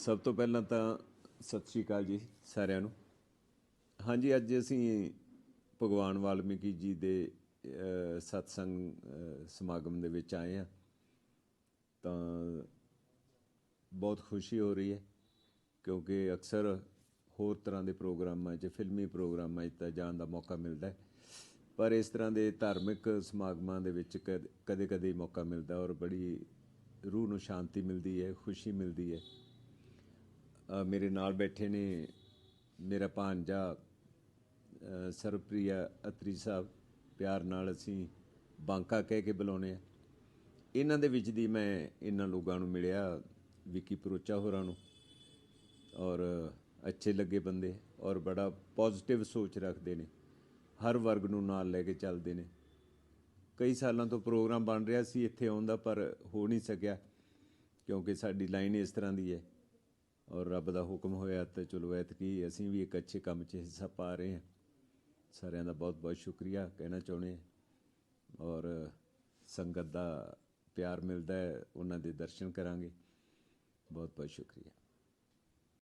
ਸਭ ਤੋਂ ਪਹਿਲਾਂ ਤਾਂ ਸਤਿ ਸ਼੍ਰੀ ਅਕਾਲ ਜੀ ਸਾਰਿਆਂ ਨੂੰ। ਹਾਂਜੀ, ਅੱਜ ਅਸੀਂ ਭਗਵਾਨ ਵਾਲਮੀਕੀ ਜੀ ਦੇ ਸਤਸੰਗ ਸਮਾਗਮ ਦੇ ਵਿੱਚ ਆਏ ਹਾਂ। ਤਾਂ ਬਹੁਤ ਖੁਸ਼ੀ ਹੋ ਰਹੀ ਹੈ ਕਿਉਂਕਿ ਅਕਸਰ ਹੋਰ ਤਰ੍ਹਾਂ ਦੇ ਪ੍ਰੋਗਰਾਮਾਂ 'ਚ, ਫਿਲਮੀ ਪ੍ਰੋਗਰਾਮਾਂ 'ਚ ਤਾਂ ਜਾਣ ਦਾ ਮੌਕਾ ਮਿਲਦਾ ਹੈ। ਪਰ ਇਸ ਤਰ੍ਹਾਂ ਦੇ ਧਾਰਮਿਕ ਸਮਾਗਮਾਂ ਦੇ ਵਿੱਚ ਕਦੇ ਕਦੇ ਮੌਕਾ ਮਿਲਦਾ ਔਰ ਬੜੀ ਰੂਹ ਨੂੰ ਸ਼ਾਂਤੀ ਮਿਲਦੀ ਹੈ, ਖੁਸ਼ੀ ਮਿਲਦੀ ਹੈ। ਮੇਰੇ ਨਾਲ ਬੈਠੇ ਨੇ ਮੇਰਾ ਭਾਂਜਾ ਅ, ਸਰਪ੍ਰਿਆ ਅਤਰੀ ਸਾਹਿਬ। ਪਿਆਰ ਨਾਲ ਅਸੀਂ ਬਾਂਕਾ ਕਹਿ ਕੇ ਬੁਲਾਉਂਦੇ ਆ ਇਹਨਾਂ ਦੇ ਵਿੱਚ ਦੀ ਮੈਂ ਇਹਨਾਂ ਲੋਕਾਂ ਨੂੰ ਮਿਲਿਆ ਵਿੱਕੀ ਪਰੋਚਾ ਹੋਰਾਂ ਨੂੰ। ਔਰ ਅੱਛੇ ਲੱਗੇ ਬੰਦੇ ਔਰ ਬੜਾ ਪੋਜ਼ਿਟਿਵ ਸੋਚ ਰੱਖਦੇ ਨੇ। ਹਰ ਵਰਗ ਨੂੰ ਨਾਲ ਲੈ ਕੇ ਚੱਲਦੇ ਨੇ। ਕਈ ਸਾਲਾਂ ਤੋਂ ਪ੍ਰੋਗਰਾਮ ਬਣ ਰਿਹਾ ਸੀ ਇੱਥੇ ਆਉਣ ਦਾ ਪਰ ਹੋ ਨਹੀਂ ਸਕਿਆ ਕਿਉਂਕਿ ਸਾਡੀ ਲਾਈਨ ਇਸ ਤਰ੍ਹਾਂ ਦੀ ਹੈ। ਔਰ ਰੱਬ ਦਾ ਹੁਕਮ ਹੋਇਆ ਤਾਂ ਚਲੋ ਐਤਕੀ ਅਸੀਂ ਵੀ ਇੱਕ ਅੱਛੇ ਕੰਮ 'ਚ ਹਿੱਸਾ ਪਾ ਰਹੇ ਹਾਂ। ਸਾਰਿਆਂ ਦਾ ਬਹੁਤ ਬਹੁਤ ਸ਼ੁਕਰੀਆ ਕਹਿਣਾ ਚਾਹੁੰਦੇ ਹਾਂ। ਔਰ ਸੰਗਤ ਦਾ ਪਿਆਰ ਮਿਲਦਾ ਹੈ, ਉਹਨਾਂ ਦੇ ਦਰਸ਼ਨ ਕਰਾਂਗੇ। ਬਹੁਤ ਬਹੁਤ ਸ਼ੁਕਰੀਆ।